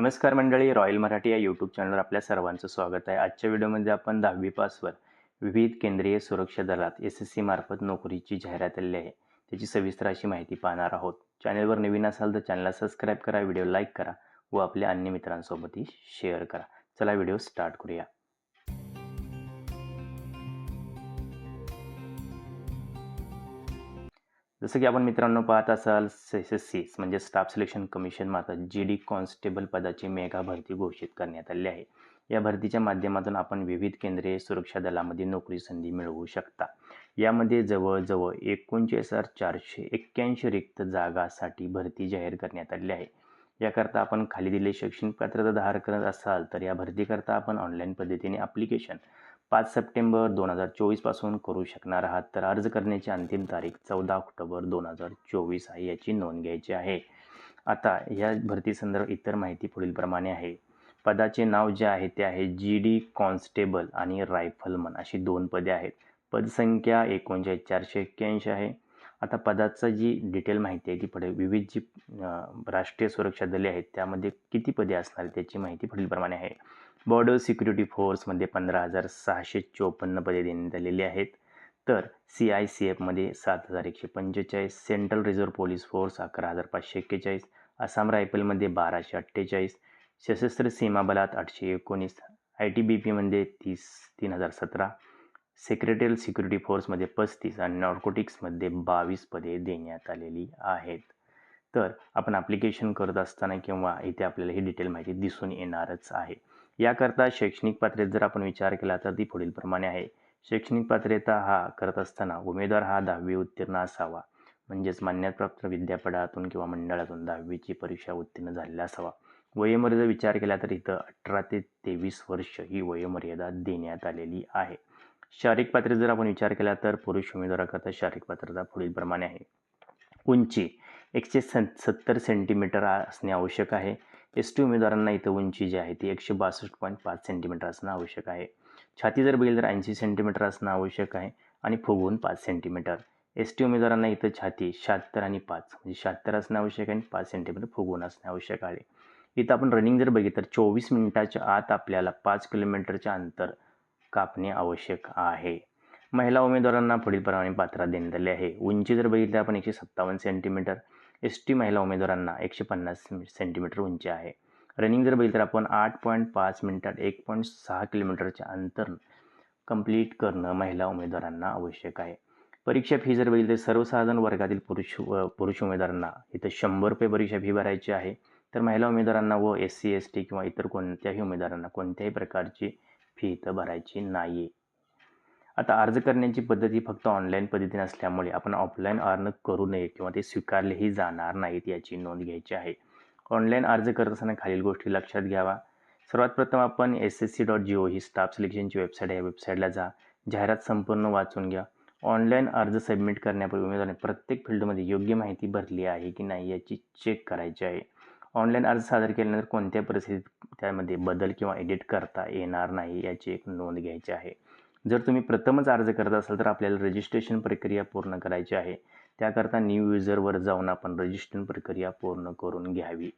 नमस्कार मंडळी रॉयल मराठी या यूट्यूब चॅनलवर आपल्या सर्वांचं स्वागत आहे. आजच्या व्हिडिओमध्ये आपण दहावी पासवर विविध केंद्रीय सुरक्षा दलात एस एस सी मार्फत नोकरीची जाहिरात आलेली आहे. त्याची सविस्तर अशी माहिती पाहणार आहोत. चॅनलवर नवीन असाल तर चॅनलला सबस्क्राईब करा व्हिडिओ लाईक करा व आपल्या अन्य मित्रांसोबतही शेअर करा. चला व्हिडिओ स्टार्ट करूया. जसं की आपण मित्रांनो पाहत असाल एस एस सी म्हणजे स्टाफ सिलेक्शन कमिशन मार्फत जी डी कॉन्स्टेबल पदाची मेगा भरती घोषित करण्यात आली आहे. या भरतीच्या माध्यमातून आपण विविध केंद्रीय सुरक्षा दलामध्ये नोकरी संधी मिळवू शकता. यामध्ये जवळजवळ एकोणचाळीस हजार चारशे एक्क्याऐंशी रिक्त जागासाठी भरती जाहीर करण्यात आली आहे. याकरता आपण खाली दिले शैक्षणिक पात्रता धार करत असाल तर या भरतीकरता आपण ऑनलाईन पद्धतीने ॲप्लिकेशन पाच सप्टेंबर दोन हजार चोवीसपासून करू शकणार आहात. तर अर्ज करण्याची अंतिम तारीख चौदा ऑक्टोबर दोन हजार चोवीस आहे याची नोंद घ्यायची आहे. आता या भरतीसंदर्भ इतर माहिती पुढीलप्रमाणे आहे. पदाचे नाव जे आहे ते आहे जी डी कॉन्स्टेबल आणि रायफलमन अशी दोन पदे आहेत. पदसंख्या एकोणचाळीस चारशे एक्क्याऐंशी आहे. आता पदाचं जी डिटेल माहिती आहे ती पुढे विविध जी राष्ट्रीय सुरक्षा दले आहेत त्यामध्ये किती पदे असणार त्याची माहिती पुढीलप्रमाणे आहे. बॉर्डर सिक्युरिटी फोर्समध्ये पंधरा हजार सहाशे चोपन्न पदे देण्यात आलेली आहेत. तर सी आय सी एफमध्ये सात हजार एकशे पंचेचाळीस सेंट्रल रिझर्व्ह पोलीस फोर्स अकरा हजार पाचशे एक्केचाळीस आसाम रायफलमध्ये बाराशे अठ्ठेचाळीस सशस्त्र सीमा बलात आठशे एकोणीस आय टी बी पीमध्ये तीस तीन हजार सतरा सेक्रेटरियल सिक्युरिटी फोर्समध्ये पस्तीस आणि नॉर्कोटिक्समध्ये बावीस पदे देण्यात आलेली आहेत. तर आपण ॲप्लिकेशन करत असताना किंवा इथे आपल्याला ही डिटेल माहिती दिसून येणारच आहे. याकरता शैक्षणिक पात्रतेत जर आपण विचार केला तर ती पुढीलप्रमाणे आहे. शैक्षणिक पात्रता हा करत असताना उमेदवार हा दहावी उत्तीर्ण असावा. म्हणजेच मान्यताप्राप्त विद्यापीठातून किंवा मंडळातून दहावीची परीक्षा उत्तीर्ण झालेला असावा. वयोमर्यादा विचार केला तर इथं अठरा ते तेवीस वर्ष ही वयोमर्यादा देण्यात आलेली आहे. शारीरिक पात्र जर आपण विचार केला तर पुरुष उमेदवाराकरता शारीरिक पात्रता पुढीलप्रमाणे आहे. उंची एकशे सं सत्तर सेंटीमीटर असणे आवश्यक आहे. एस टी उमेदवारांना इथं उंची जी आहे ती एकशे बासष्ट पॉईंट पाच सेंटीमीटर असणं आवश्यक आहे. छाती जर बघितलं तर ऐंशी सेंटीमीटर असणं आवश्यक आहे आणि फुगवून पाच सेंटीमीटर एस टी उमेदवारांना इथं छाती शहात्तर आणि पाच म्हणजे शहात्तर असणं आवश्यक आहे आणि पाच सेंटीमीटर फुगवून असणं आवश्यक आहे. इथं आपण रनिंग जर बघितलं तर चोवीस मिनिटाच्या आत आपल्याला पाच किलोमीटरच्या अंतर कापणे आवश्यक आहे. महिला उमेदवारांना पुढीलप्रमाणे पात्र देण्यात आली आहे. उंची जर बघितली आपण एकशे सत्तावन्न सेंटीमीटर एस टी महिला उमेदवारांना एकशे पन्नास सेंटीमीटर उंची आहे. रनिंग जर बघितलं तर आपण आठ पॉईंट पाच मिनिटात एक पॉईंट सहा किलोमीटरचे अंतर कंप्लीट करणं महिला उमेदवारांना आवश्यक आहे. परीक्षा फी जर बघितली तर सर्वसाधारण वर्गातील पुरुष व पुरुष उमेदवारांना इथं शंभर रुपये परीक्षा फी भरायची आहे. तर महिला उमेदवारांना व एस सी एस टी किंवा इतर कोणत्याही उमेदवारांना कोणत्याही प्रकारची फी इथं भरायची नाही आता अर्ज करण्याची पद्धती फक्त ऑनलाईन पद्धतीने असल्यामुळे आपण ऑफलाईन अर्ज करू नये किंवा ते स्वीकारलेही जाणार नाहीत याची नोंद घ्यायची आहे. ऑनलाईन अर्ज करत असताना खालील गोष्टी लक्षात घ्यावा. सर्वात प्रथम आपण S S C dot G O ही स्टाफ सिलेक्शनची वेबसाईट आहे. या वेबसाईटला जा. जाहिरात संपूर्ण वाचून घ्या. ऑनलाईन अर्ज सबमिट करण्यापूर्वी उमेदवाराने प्रत्येक फील्डमध्ये योग्य माहिती भरली आहे की नाही याची चेक करायची आहे. ऑनलाईन अर्ज सादर केल्यानंतर कोणत्या परिस्थितीत त्यामध्ये बदल किंवा एडिट करता येणार नाही याची एक नोंद घ्यायची आहे. जर तुम्ही प्रथमच अर्ज करत असाल तर आपल्याला रजिस्ट्रेशन प्रक्रिया पूर्ण करायची आहे. त्याकरता न्यू युजरवर जाऊन आपण रजिस्ट्रेशन प्रक्रिया पूर्ण करून घ्यावी.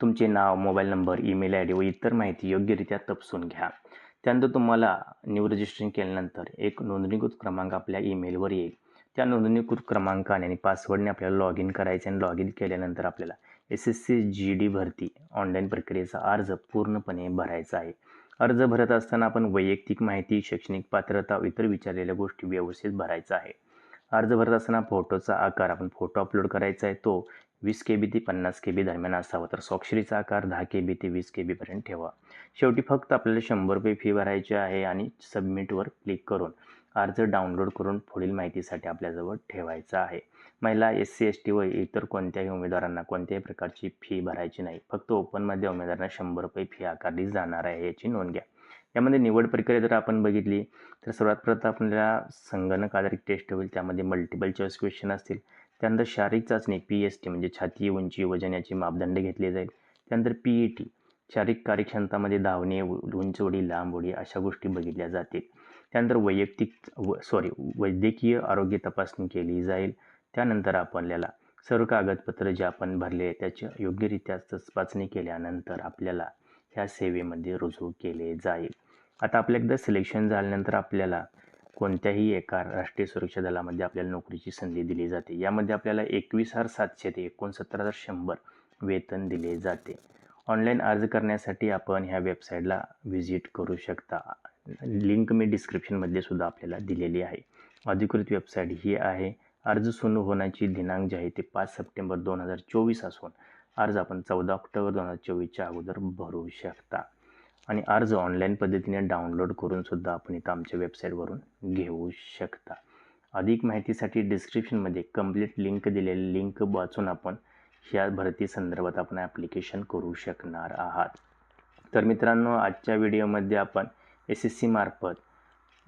तुमचे नाव mobile number email I D व इतर माहिती योग्यरित्या तपसून घ्या. त्यानंतर तुम्हाला न्यू रजिस्ट्रेशन केल्यानंतर एक नोंदणीकृत क्रमांक आपल्या ईमेलवर येईल. त्या नोंदणीकृत क्रमांकाने आणि पासवर्डने आपल्याला लॉग इन करायचे आणि लॉग इन केल्यानंतर आपल्याला S S C G D भरती ऑनलाईन प्रक्रियेचा अर्ज पूर्णपणे भरायचा आहे. अर्ज भरत असताना आपण वैयक्तिक माहिती शैक्षणिक पात्रता इतर विचारलेल्या गोष्टी व्यवस्थित भरायचा आहे. अर्ज भरत असताना फोटोचा आकार आपण फोटो अपलोड करायचा आहे. तो वीस के बी ते पन्नास के बी दरम्यान असावा. तर स्वाक्षरीचा आकार दहा के बी ते वीस के बीपर्यंत ठेवा. शेवटी फक्त आपल्याला शंभर रुपये फी भरायची आहे आणि सबमिटवर क्लिक करून अर्ज डाउनलोड करून पुढील माहितीसाठी आपल्याजवळ ठेवायचा आहे. महिला एस सी एस टी व इतर कोणत्याही उमेदवारांना कोणत्याही प्रकारची फी भरायची नाही. फक्त ओपनमध्ये उमेदवारांना शंभर रुपये फी आकारली जाणार आहे याची नोंद घ्या. यामध्ये निवड प्रक्रिया जर आपण बघितली तर सर्वात प्रथम आपल्याला संगणक आधारित टेस्ट होईल. त्यामध्ये मल्टिपल चॉईस क्वेश्चन असतील. त्यानंतर शारीरिक चाचणी पी एस टी म्हणजे छाती उंची वजन याचे मापदंड घेतले जाईल. त्यानंतर पी ई टी शारीरिक कार्यक्षमतामध्ये धावणे उंच उडी लांब उडी अशा गोष्टी बघितल्या जातील. त्यानंतर वैयक्तिक व सॉरी वैद्यकीय आरोग्य तपासणी केली जाईल. त्यानंतर आपल्याला सर्व कागदपत्र जे आपण भरले आहे त्याची योग्यरित्या तपासणी केल्यानंतर आपल्याला ह्या सेवेमध्ये रुजू केले जाईल. आता आपल्या एकदा सिलेक्शन झाल्यानंतर आपल्याला कोणत्याही एका राष्ट्रीय सुरक्षा दलामध्ये आपल्याला नोकरीची संधी दिली जाते. यामध्ये आपल्याला एकवीस हजार सातशे ते एकोणसत्तर हजार शंभर वेतन दिले जाते. ऑनलाईन अर्ज करण्यासाठी आपण ह्या वेबसाईटला व्हिजिट करू शकता. लिंक मी डिस्क्रिप्शनमध्ये सुद्धा आपल्याला दिलेली आहे. अधिकृत वेबसाईट ही आहे. अर्ज सुरू होण्याची दिनांक जी आहे ते पाच सप्टेंबर दोन हजार चोवीस असून अर्ज आपण चौदा ऑक्टोबर दोन हजार चोवीसच्या अगोदर भरू शकता. आणि अर्ज ऑनलाईन पद्धतीने डाउनलोड करूनसुद्धा आपण इथं आमच्या वेबसाईटवरून घेऊ शकता. अधिक माहितीसाठी डिस्क्रिप्शनमध्ये कंप्लीट लिंक दिलेली लिंक वाचून आपण ह्या भरती संदर्भात आपण ॲप्लिकेशन करू शकणार आहात. तर मित्रांनो आजच्या व्हिडिओमध्ये आपण एस एस सीमार्फत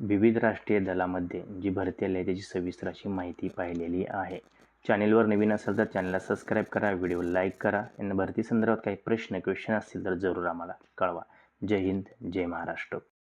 विविध राष्ट्रीय दलामध्ये जी भरती आली आहे त्याची सविस्तर अशी माहिती पाहिलेली आहे. चॅनेलवर नवीन असेल तर चॅनलला सबस्क्राईब करा व्हिडिओ लाईक करा. आणि भरती संदर्भात काही प्रश्न क्वेश्चन असतील तर जरूर आम्हाला कळवा. जय हिंद जय महाराष्ट्र.